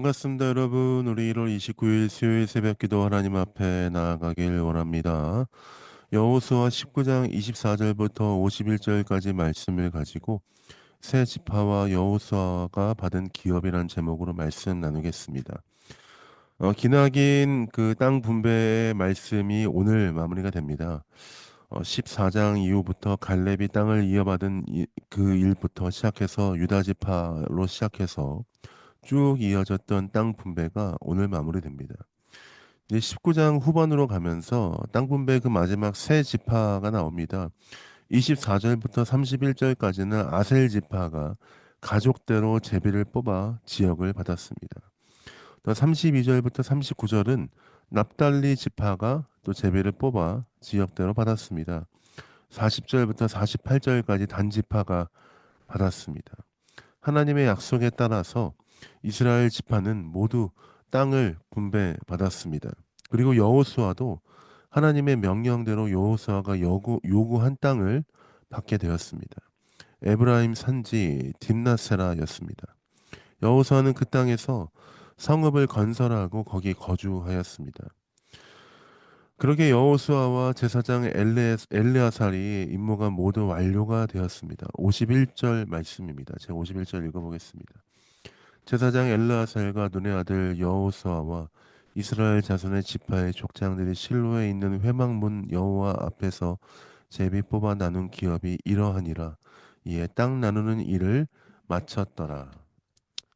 반갑습니다, 여러분. 우리 1월 29일 수요일 새벽 기도 하나님 앞에 나아가길 원합니다. 여호수아 19장 24절부터 51절까지 말씀을 가지고 새 지파와 여호수아가 받은 기업이란 제목으로 말씀 나누겠습니다. 어, 기나긴 그 땅 분배의 말씀이 오늘 마무리가 됩니다. 어, 14장 이후부터 갈렙이 땅을 이어받은 이, 그 일부터 시작해서 유다 지파로 시작해서 쭉 이어졌던 땅 분배가 오늘 마무리됩니다. 이제 19장 후반으로 가면서 땅 분배 그 마지막 세 지파가 나옵니다. 24절부터 31절까지는 아셀 지파가 가족대로 제비를 뽑아 지역을 받았습니다. 또 32절부터 39절은 납달리 지파가 또 제비를 뽑아 지역대로 받았습니다. 40절부터 48절까지 단지파가 받았습니다. 하나님의 약속에 따라서 이스라엘 지파는 모두 땅을 분배받았습니다. 그리고 여호수아도 하나님의 명령대로 여호수아가 요구, 요구한 땅을 받게 되었습니다. 에브라임 산지 딥나세라였습니다. 여호수아는 그 땅에서 성읍을 건설하고 거기 거주하였습니다. 그러게 여호수아와 제사장 엘레, 엘레아살이 임무가 모두 완료가 되었습니다. 51절 말씀입니다. 제가 51절 읽어보겠습니다. 제사장 엘르아살과 눈의 아들 여호수아와 이스라엘 자손의 지파의 족장들이 실로에 있는 회막문 여호와 앞에서 제비 뽑아 나눈 기업이 이러하니라 이에 땅 나누는 일을 마쳤더라.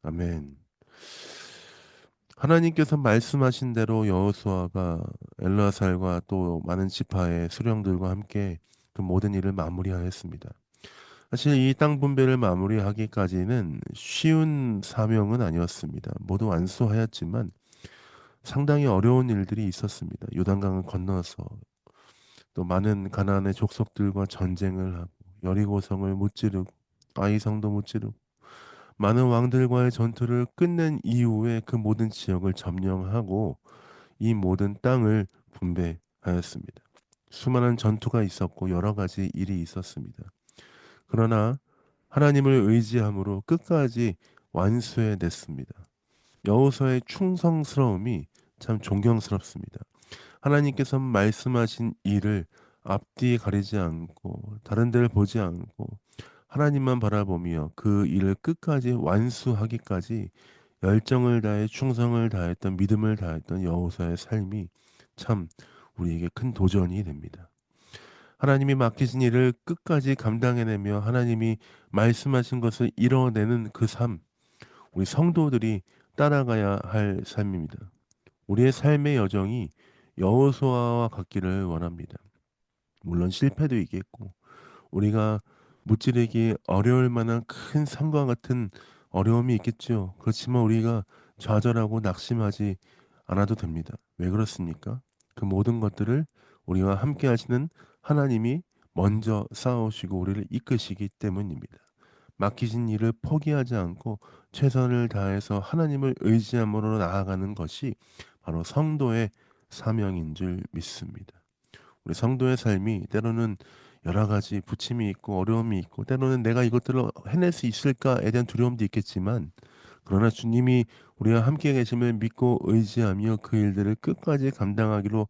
아멘. 하나님께서 말씀하신 대로 여호수아가 엘르아살과 또 많은 지파의 수령들과 함께 그 모든 일을 마무리하였습니다. 사실 이 땅 분배를 마무리하기까지는 쉬운 사명은 아니었습니다. 모두 완수하였지만 상당히 어려운 일들이 있었습니다. 요단강을 건너서 또 많은 가나안의 족속들과 전쟁을 하고 여리고성을 무찌르고 아이성도 무찌르고 많은 왕들과의 전투를 끝낸 이후에 그 모든 지역을 점령하고 이 모든 땅을 분배하였습니다. 수많은 전투가 있었고 여러 가지 일이 있었습니다. 그러나 하나님을 의지함으로 끝까지 완수해 냈습니다. 여호수아의 충성스러움이 참 존경스럽습니다. 하나님께서 말씀하신 일을 앞뒤 가리지 않고 다른 데를 보지 않고 하나님만 바라보며 그 일을 끝까지 완수하기까지 열정을 다해 충성을 다했던 믿음을 다했던 여호수아의 삶이 참 우리에게 큰 도전이 됩니다. 하나님이 맡기신 일을 끝까지 감당해내며 하나님이 말씀하신 것을 이뤄내는 그 삶, 우리 성도들이 따라가야 할 삶입니다. 우리의 삶의 여정이 여호수아와 같기를 원합니다. 물론 실패도 있겠고 우리가 무찌르기 어려울 만한 큰 산과 같은 어려움이 있겠죠. 그렇지만 우리가 좌절하고 낙심하지 않아도 됩니다. 왜 그렇습니까? 그 모든 것들을 우리와 함께 하시는 하나님이 먼저 싸우시고 우리를 이끄시기 때문입니다. 맡기신 일을 포기하지 않고 최선을 다해서 하나님을 의지함으로 나아가는 것이 바로 성도의 사명인 줄 믿습니다. 우리 성도의 삶이 때로는 여러 가지 부침이 있고 어려움이 있고 때로는 내가 이것들을 해낼 수 있을까에 대한 두려움도 있겠지만 그러나 주님이 우리와 함께 계심을 믿고 의지하며 그 일들을 끝까지 감당하기로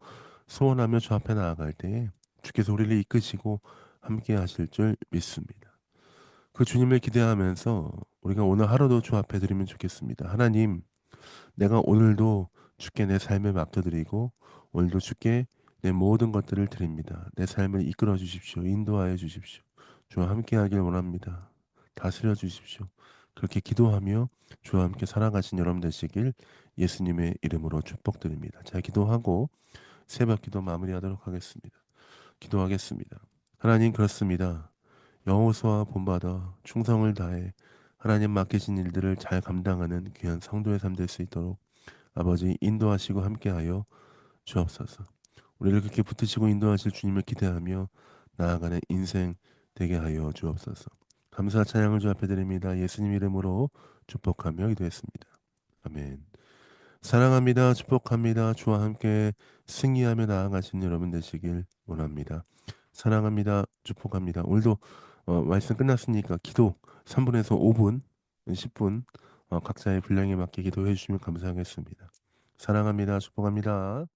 소원하며 주 앞에 나아갈 때에 주께서 우리를 이끄시고 함께 하실 줄 믿습니다. 그 주님을 기대하면서 우리가 오늘 하루도 주 앞에 드리면 좋겠습니다. 하나님, 내가 오늘도 주께 내 삶을 맡겨드리고 오늘도 주께 내 모든 것들을 드립니다. 내 삶을 이끌어 주십시오. 인도하여 주십시오. 주와 함께 하길 원합니다. 다스려 주십시오. 그렇게 기도하며 주와 함께 살아가신 여러분 되시길 예수님의 이름으로 축복드립니다. 자, 기도하고 새벽 기도 마무리하도록 하겠습니다. 기도하겠습니다. 하나님 그렇습니다. 여호수아 본받아 충성을 다해 하나님 맡기신 일들을 잘 감당하는 귀한 성도의 삶 될 수 있도록 아버지 인도하시고 함께하여 주옵소서. 우리를 그렇게 붙으시고 인도하실 주님을 기대하며 나아가는 인생 되게 하여 주옵소서. 감사 찬양을 주 앞에 드립니다. 예수님 이름으로 축복하며 기도했습니다. 아멘. 사랑합니다. 축복합니다. 주와 함께 승리하며 나아가신 여러분 되시길 원합니다. 사랑합니다. 축복합니다. 오늘도 어, 말씀 끝났으니까 기도 3분에서 5분, 10분 어 각자의 분량에 맞게 기도해 주시면 감사하겠습니다. 사랑합니다. 축복합니다.